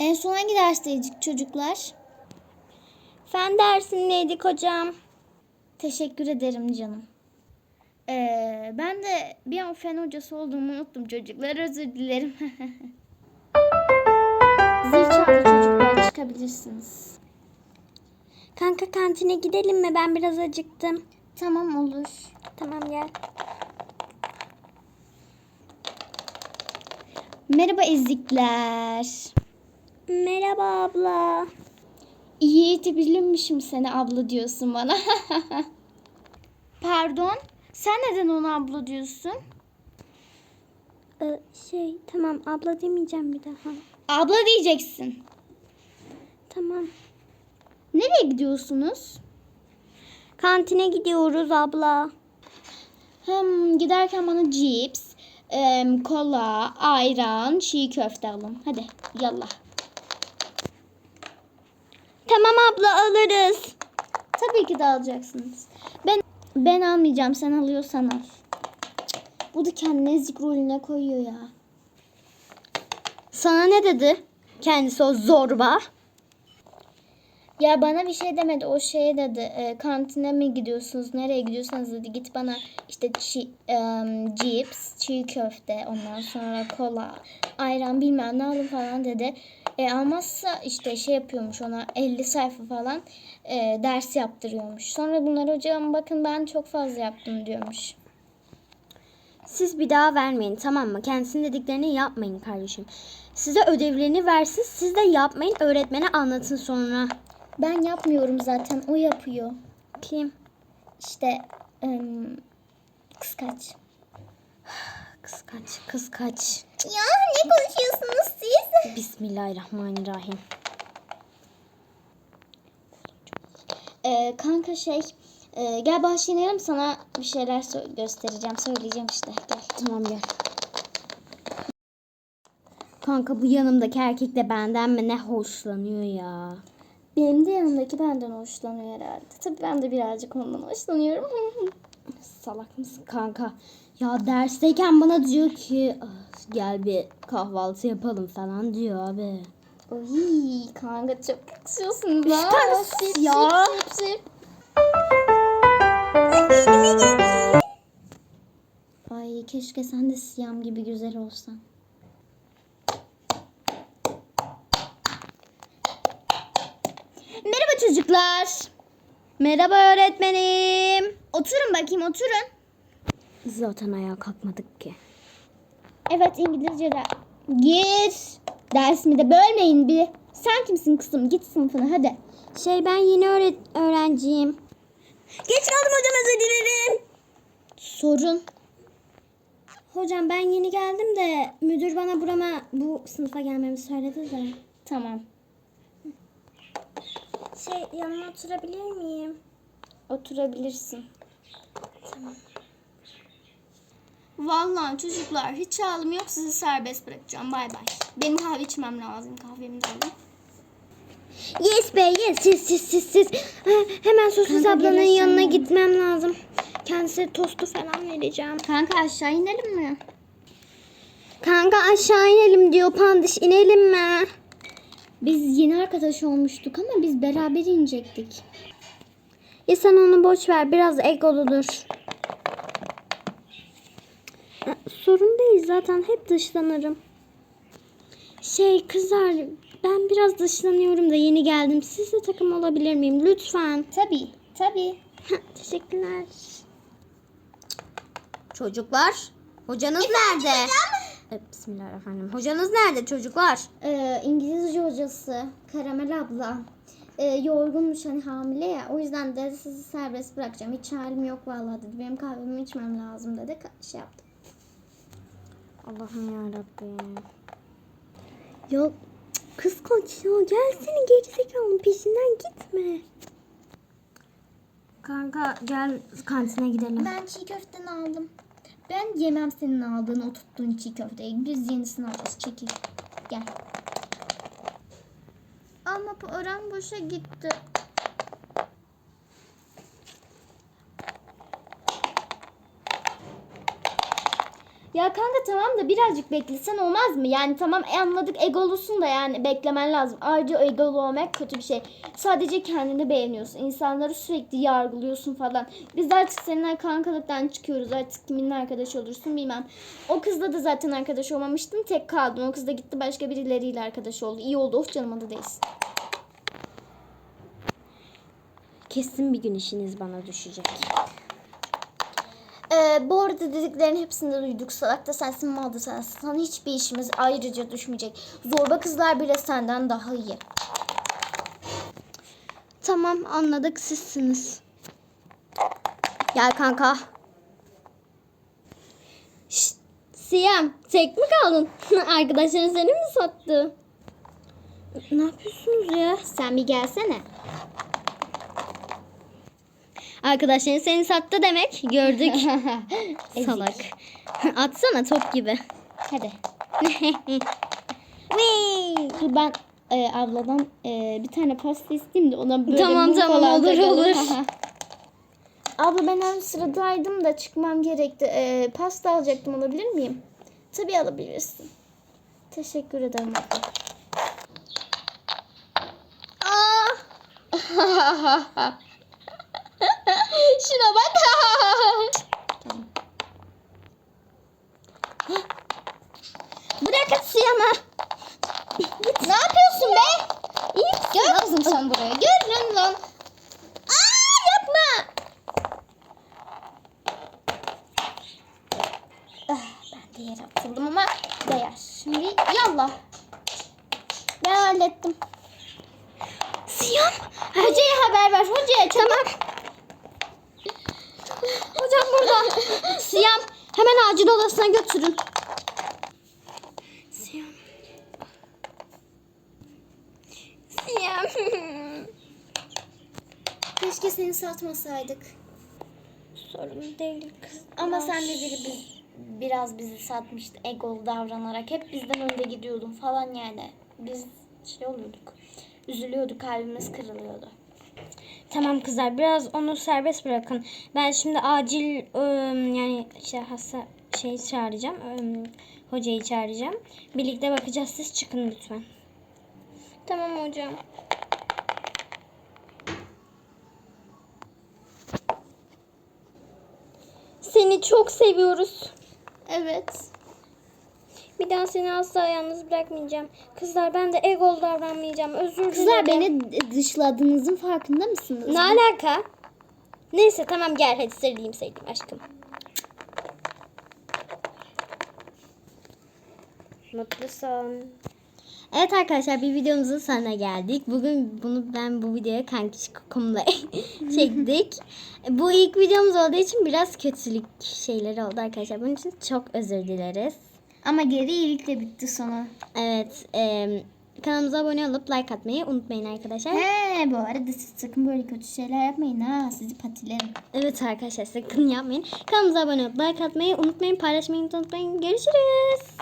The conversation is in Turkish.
En son hangi dersteydik çocuklar? Fen dersindeydik hocam. Teşekkür ederim canım. Ee, ben de bir an fen hocası olduğumu unuttum çocuklar. Özür dilerim. Zil çaldı çocuklar çıkabilirsiniz. Kanka kantine gidelim mi? Ben biraz acıktım. Tamam olur. Tamam gel. Merhaba ezikler. Merhaba abla. İyi eğitebilirmişim seni abla diyorsun bana. Pardon. Sen neden ona abla diyorsun? Ee, şey tamam abla demeyeceğim bir daha. Abla diyeceksin. Tamam. Nereye gidiyorsunuz? Kantine gidiyoruz abla. Hem giderken bana cips, em, kola, ayran, çiğ köfte alın. Hadi yallah. Tamam abla alırız. Tabii ki de alacaksınız. Ben ben almayacağım. Sen alıyorsan al. Bu da kendini ezik rolüne koyuyor ya. Sana ne dedi? Kendisi o zorba. Ya bana bir şey demedi. O şeye dedi. e, kantine mi gidiyorsunuz? Nereye gidiyorsanız dedi. Git bana işte çi, em, cips, çiğ köfte, ondan sonra kola, ayran bilmem ne alın falan dedi. E, almazsa işte şey yapıyormuş ona 50 sayfa falan e, ders yaptırıyormuş. Sonra bunlar hocam bakın ben çok fazla yaptım diyormuş. Siz bir daha vermeyin tamam mı? Kendisinin dediklerini yapmayın kardeşim. Size ödevlerini versin siz de yapmayın öğretmene anlatın sonra. Ben yapmıyorum zaten. O yapıyor. Kim? İşte em, kıskaç. Kıskaç kıskaç. Ya ne konuşuyorsunuz siz? Bismillahirrahmanirrahim. Ee, kanka şey e, gel başlayalım sana bir şeyler sö- göstereceğim söyleyeceğim işte gel. Tamam gel. Kanka bu yanımdaki erkek de benden mi ne hoşlanıyor ya. Benim de yanımdaki benden hoşlanıyor herhalde. Tabii ben de birazcık ondan hoşlanıyorum. Salak mısın kanka? Ya dersteyken bana diyor ki "Ah, gel bir kahvaltı yapalım falan diyor abi. Oy kanka çok yakışıyorsunuz ha. Kanka ya. Sip, sip, sip. Ay keşke sen de siyam gibi güzel olsan. Merhaba çocuklar. Merhaba öğretmenim. Oturun bakayım oturun. Zaten ayağa kalkmadık ki. Evet İngilizce de. Gir. Dersimi de bölmeyin bir. Sen kimsin kızım? Git sınıfına hadi. Şey ben yeni öğret öğrenciyim. Geç kaldım hocam özür dilerim. Sorun. Hocam ben yeni geldim de müdür bana burama bu sınıfa gelmemi söyledi de. Tamam. Şey yanına oturabilir miyim? Oturabilirsin. Vallahi çocuklar hiç halim yok sizi serbest bırakacağım. Bay bay. Benim kahve içmem lazım. Kahvemi de alayım. Yes be yes siz siz siz siz. Ha, hemen Kanka, ablanın gelirsin yanına gitmem lazım. Kendisine tostu falan vereceğim. Kanka aşağı inelim mi? Kanka aşağı inelim diyor pandiş inelim mi? Biz yeni arkadaş olmuştuk ama biz beraber inecektik. Ya sen onu boş ver biraz egoludur. Sorun değil zaten hep dışlanırım. Şey kızlar ben biraz dışlanıyorum da yeni geldim. Sizle takım olabilir miyim lütfen? Tabii. Tabii. Teşekkürler. Çocuklar hocanız nerede? E, Bismillahirrahmanirrahim. Hocanız nerede çocuklar? Ee, İngilizce hocası Karamel abla e, yorgunmuş hani hamile ya o yüzden dedi sizi serbest bırakacağım hiç halim yok vallahi dedi benim kahvemi içmem lazım dedi Ka- şey yaptım. Allah'ım yarabbim. Ya kız koç ya gelsene gerizekalının peşinden gitme. Kanka gel kantine gidelim. Ben çiğ köfteni aldım. Ben yemem senin aldığın o tuttuğun çiğ köfteyi. Biz yenisini alacağız. Çekil. Gel. Ama param boşa gitti. Ya kanka tamam da birazcık beklesen olmaz mı? Yani tamam anladık egolusun da yani beklemen lazım. Ayrıca egolu olmak kötü bir şey. Sadece kendini beğeniyorsun. İnsanları sürekli yargılıyorsun falan. Biz artık seninle kankalıktan çıkıyoruz. Artık kiminle arkadaş olursun bilmem. O kızla da zaten arkadaş olmamıştın. Tek kaldın. O kız da gitti başka birileriyle arkadaş oldu. İyi oldu. Of canım adı değilsin. Kesin bir gün işiniz bana düşecek. Ee, bu arada dediklerin hepsini de duyduk. Salak da sensin, mal da sensin. Sana hiçbir işimiz ayrıca düşmeyecek. Zorba kızlar bile senden daha iyi. Tamam anladık sizsiniz. Gel kanka. Şşt, Siyam tek mi kaldın? Arkadaşların seni mi sattı? Ne yapıyorsunuz ya? Sen bir gelsene. Arkadaşların seni sattı demek. Gördük. Salak. Atsana top gibi. Hadi. Dur ben e, abladan e, bir tane pasta isteyeyim de ona böyle Tamam, mum tamam, falan olur, takalım. olur. Abla ben hem sıradaydım da çıkmam gerekti. E, pasta alacaktım alabilir miyim? Tabii alabilirsin. Teşekkür ederim abla. Şuna bak. Bırakın Siyam'ı. ne yapıyorsun be? İyi misin? Gel kızım sen buraya. Gel lan lan. Aa, yapma. Ah, ben de yere atıldım ama değer. Şimdi yallah. Ben hallettim. Siyam. Hocaya haber ver. Hocaya. Tamam. Hocam burada. Siyam hemen acil odasına götürün. Siyam. Siyam. Keşke seni satmasaydık. Sorun değil kız. Ama sen de biri biz, biraz bizi satmıştı egolu davranarak. Hep bizden önde gidiyordun falan yani. Biz şey oluyorduk. Üzülüyorduk, kalbimiz kırılıyordu. Tamam kızlar biraz onu serbest bırakın. Ben şimdi acil ıı, yani işte hasta şey çağıracağım. ıı, hocayı çağıracağım. Birlikte bakacağız. Siz çıkın lütfen. Tamam hocam. Seni çok seviyoruz. Evet. Bir daha seni asla yalnız bırakmayacağım. Kızlar ben de egol davranmayacağım. Özür dilerim. Kızlar beni dışladığınızın farkında mısınız? Ne alaka? Neyse tamam gel hadi sarılayım sarılayım aşkım. Mutlu son. Evet arkadaşlar bir videomuzun sonuna geldik. Bugün bunu ben bu videoya kanki kokumla çektik. bu ilk videomuz olduğu için biraz kötülük şeyleri oldu arkadaşlar. Bunun için çok özür dileriz. Ama geri iyilikle bitti sonu. Evet em, kanalımıza abone olup like atmayı unutmayın arkadaşlar. He bu arada siz sakın böyle kötü şeyler yapmayın ha. Sizi patilerim. Evet arkadaşlar sakın yapmayın. Kanalımıza abone olup like atmayı unutmayın. Paylaşmayı unutmayın. Görüşürüz.